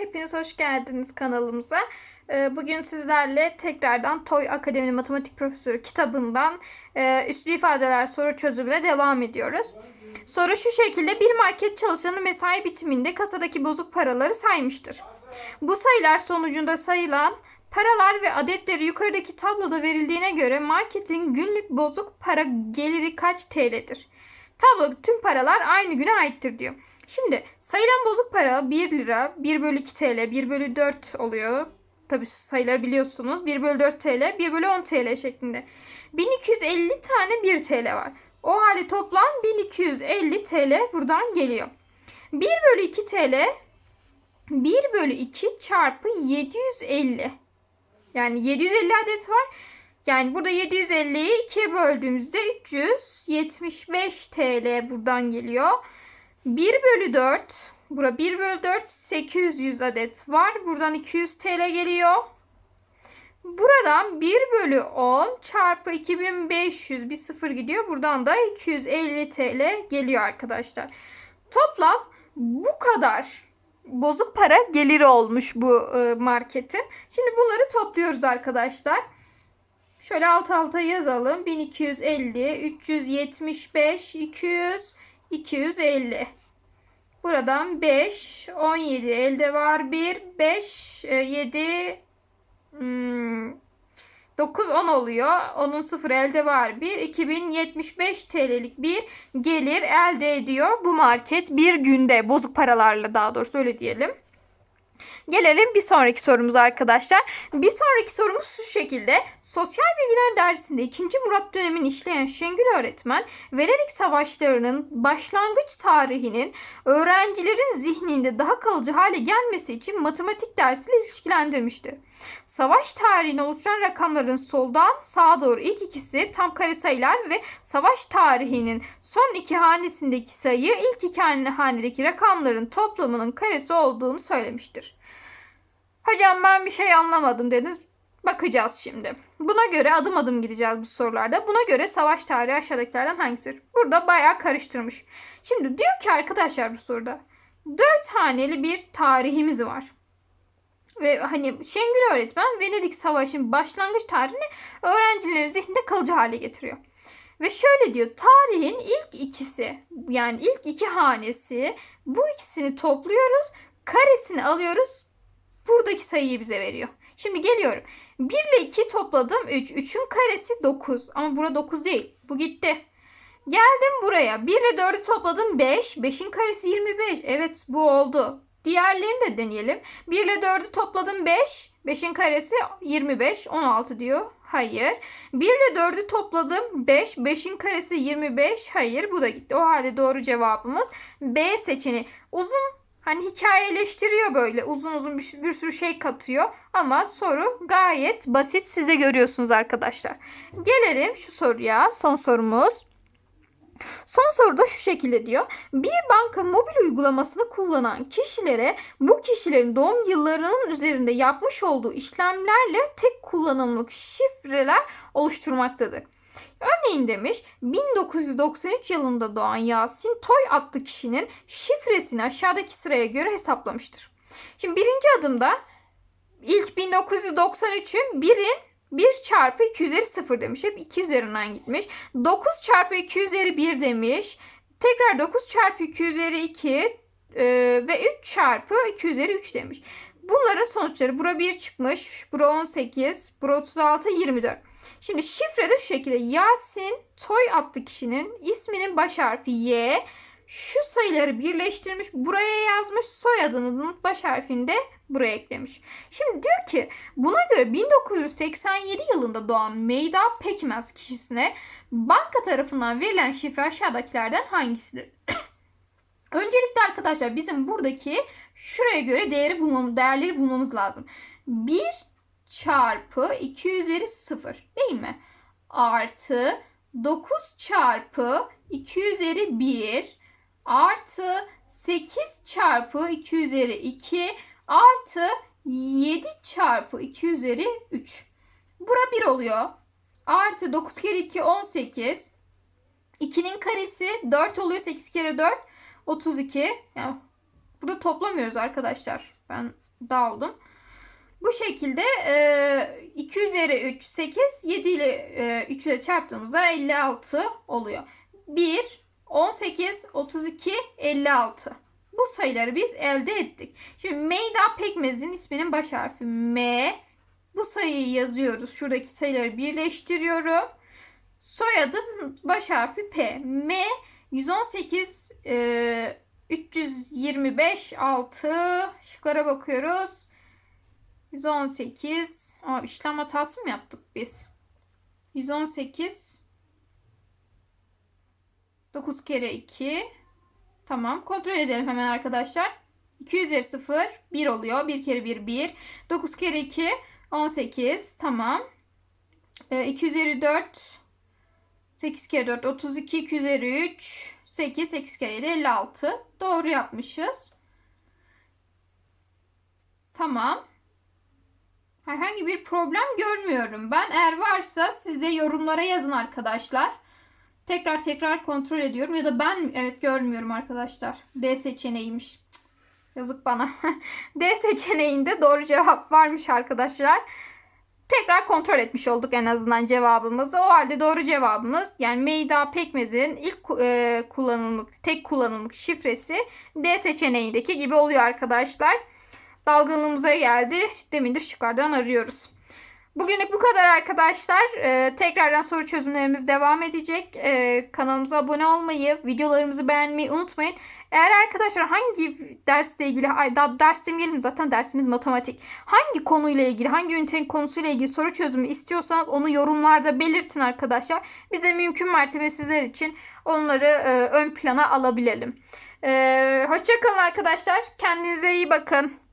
hepiniz hoş geldiniz kanalımıza. Ee, Bugün sizlerle tekrardan Toy Akademi Matematik Profesörü kitabından e, üslü ifadeler soru çözümüne devam ediyoruz. Soru şu şekilde bir market çalışanı mesai bitiminde kasadaki bozuk paraları saymıştır. Bu sayılar sonucunda sayılan paralar ve adetleri yukarıdaki tabloda verildiğine göre marketin günlük bozuk para geliri kaç TL'dir? Tablo tüm paralar aynı güne aittir diyor. Şimdi sayılan bozuk para 1 lira, 1 bölü 2 TL, 1 bölü 4 oluyor. Tabi sayıları biliyorsunuz. 1 bölü 4 TL, 1 bölü 10 TL şeklinde. 1250 tane 1 TL var. O hali toplam 1250 TL buradan geliyor. 1 bölü 2 TL 1 bölü 2 çarpı 750. Yani 750 adet var. Yani burada 750'yi 2'ye böldüğümüzde 375 TL buradan geliyor. 1 bölü 4. Bura 1 bölü 4 800 adet var. Buradan 200 TL geliyor. Buradan 1 bölü 10 çarpı 2500 bir sıfır gidiyor. Buradan da 250 TL geliyor arkadaşlar. Toplam bu kadar bozuk para geliri olmuş bu e, marketin. Şimdi bunları topluyoruz arkadaşlar. Şöyle alt alta yazalım. 1250, 375, 200, 250. Buradan 5, 17 elde var 1, 5, 7, 9, 10 oluyor. Onun 0 elde var 1. 2075 TL'lik bir gelir elde ediyor bu market bir günde. Bozuk paralarla daha doğrusu öyle diyelim. Gelelim bir sonraki sorumuza arkadaşlar. Bir sonraki sorumuz şu şekilde. Sosyal Bilgiler dersinde 2. Murat dönemini işleyen Şengül öğretmen Venedik Savaşları'nın başlangıç tarihinin öğrencilerin zihninde daha kalıcı hale gelmesi için matematik dersiyle ilişkilendirmiştir. Savaş tarihini oluşturan rakamların soldan sağa doğru ilk ikisi tam kare sayılar ve savaş tarihinin son iki hanesindeki sayı ilk iki hanedeki rakamların toplamının karesi olduğunu söylemiştir. Hocam ben bir şey anlamadım dediniz. Bakacağız şimdi. Buna göre adım adım gideceğiz bu sorularda. Buna göre savaş tarihi aşağıdakilerden hangisidir? Burada bayağı karıştırmış. Şimdi diyor ki arkadaşlar bu soruda. Dört haneli bir tarihimiz var. Ve hani Şengül öğretmen Venedik Savaşı'nın başlangıç tarihini öğrencilerin zihninde kalıcı hale getiriyor. Ve şöyle diyor tarihin ilk ikisi yani ilk iki hanesi bu ikisini topluyoruz karesini alıyoruz buradaki sayıyı bize veriyor. Şimdi geliyorum. 1 ile 2 topladım 3. 3'ün karesi 9. Ama burada 9 değil. Bu gitti. Geldim buraya. 1 ile 4'ü topladım 5. 5'in karesi 25. Evet bu oldu. Diğerlerini de deneyelim. 1 ile 4'ü topladım 5. 5'in karesi 25. 16 diyor. Hayır. 1 ile 4'ü topladım 5. 5'in karesi 25. Hayır. Bu da gitti. O halde doğru cevabımız B seçeneği. Uzun Hani hikayeleştiriyor böyle uzun uzun bir, bir sürü şey katıyor. Ama soru gayet basit size görüyorsunuz arkadaşlar. Gelelim şu soruya son sorumuz. Son soruda şu şekilde diyor. Bir banka mobil uygulamasını kullanan kişilere bu kişilerin doğum yıllarının üzerinde yapmış olduğu işlemlerle tek kullanımlık şifreler oluşturmaktadır. Örneğin demiş 1993 yılında doğan Yasin Toy adlı kişinin şifresini aşağıdaki sıraya göre hesaplamıştır. Şimdi birinci adımda ilk 1993'ün birin 1 çarpı 2 üzeri 0 demiş. Hep 2 üzerinden gitmiş. 9 çarpı 2 üzeri 1 demiş. Tekrar 9 çarpı 2 üzeri 2 e, ve 3 çarpı 2 üzeri 3 demiş. Bunların sonuçları bura 1 çıkmış. Bura 18. Bura 36. 24. Şimdi şifre de şu şekilde. Yasin Toy adlı kişinin isminin baş harfi Y. Şu sayıları birleştirmiş. Buraya yazmış. Soyadının baş harfini de buraya eklemiş. Şimdi diyor ki buna göre 1987 yılında doğan Meyda Pekmez kişisine banka tarafından verilen şifre aşağıdakilerden hangisidir? Öncelikle arkadaşlar bizim buradaki şuraya göre değeri bulmamız, değerleri bulmamız lazım. 1 çarpı 2 üzeri 0 değil mi? Artı 9 çarpı 2 üzeri 1 artı 8 çarpı 2 üzeri 2 artı 7 çarpı 2 üzeri 3. Bura 1 oluyor. Artı 9 kere 2 18. 2'nin karesi 4 oluyor. 8 kere 4 32. Yani burada toplamıyoruz arkadaşlar. Ben daldım. Bu şekilde e, 2 üzeri 3 8 7 ile e, 3 ile çarptığımızda 56 oluyor. 1 18 32 56. Bu sayıları biz elde ettik. Şimdi Meyda Pekmez'in isminin baş harfi M. Bu sayıyı yazıyoruz. Şuradaki sayıları birleştiriyorum. Soyadı baş harfi P. M 118 e, 325 6 şıklara bakıyoruz. 118 Aa, işlem hatası mı yaptık biz? 118 9 kere 2 Tamam kontrol edelim hemen arkadaşlar. 2 üzeri 0 1 oluyor. 1 kere 1 1. 9 kere 2 18. Tamam. Ee, 2 üzeri 4 8 kere 4 32. 2 üzeri 3 8. 8 kere 7 56. Doğru yapmışız. Tamam. Herhangi bir problem görmüyorum ben. Eğer varsa siz de yorumlara yazın arkadaşlar. Tekrar tekrar kontrol ediyorum. Ya da ben evet görmüyorum arkadaşlar. D seçeneğiymiş. Yazık bana. D seçeneğinde doğru cevap varmış arkadaşlar. Tekrar kontrol etmiş olduk en azından cevabımızı. O halde doğru cevabımız yani Meyda Pekmez'in ilk e, kullanımlık, tek kullanımlık şifresi D seçeneğindeki gibi oluyor arkadaşlar. Dalgınlığımıza geldi. Demin de şıklardan arıyoruz. Bugünlük bu kadar arkadaşlar. Ee, tekrardan soru çözümlerimiz devam edecek. Ee, kanalımıza abone olmayı, videolarımızı beğenmeyi unutmayın. Eğer arkadaşlar hangi dersle ilgili, daha ders demeyelim zaten dersimiz matematik. Hangi konuyla ilgili, hangi ünitenin konusuyla ilgili soru çözümü istiyorsanız onu yorumlarda belirtin arkadaşlar. Bize mümkün mertebe sizler için onları e, ön plana alabilelim. Ee, Hoşçakalın arkadaşlar. Kendinize iyi bakın.